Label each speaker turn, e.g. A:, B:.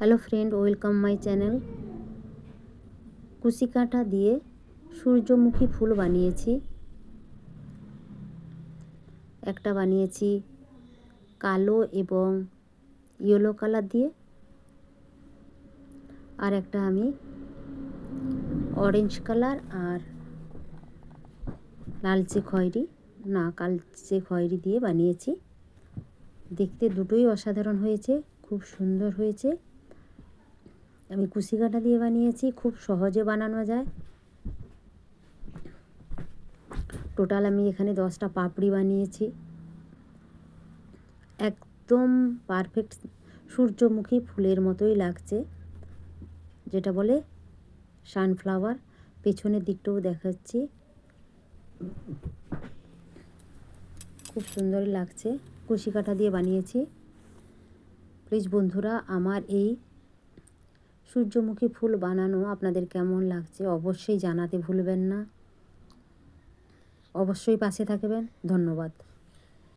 A: Hello friend, welcome my channel. কুশি কাঁটা দিয়ে সূর্যমুখী ফুল বানিয়েছি। একটা বানিয়েছি কালো এবং ইয়েলো কালার দিয়ে। আর একটা আমি অরেঞ্জ কালার আর লালচে খয়েরি, না, কালচে খয়েরি দিয়ে বানিয়েছি। দেখতে দুটোই অসাধারণ হয়েছে, খুব সুন্দর হয়েছে। আমি কুশি দিয়ে বানিয়েছি, খুব সহজে বানানো যায়। টোটাল আমি এখানে দশটা পাপড়ি বানিয়েছি। একদম পারফেক্ট সূর্যমুখী ফুলের মতোই লাগছে, যেটা বলে সানফ্লাওয়ার পেছনের দিকটাও দেখাচ্ছি। খুব সুন্দর লাগছে। কুশি দিয়ে বানিয়েছি। প্লিজ বন্ধুরা, আমার এই সূর্যমুখী ফুল বানানো আপনাদের কেমন লাগছে অবশ্যই জানাতে ভুলবেন না। অবশ্যই পাশে থাকবেন। ধন্যবাদ।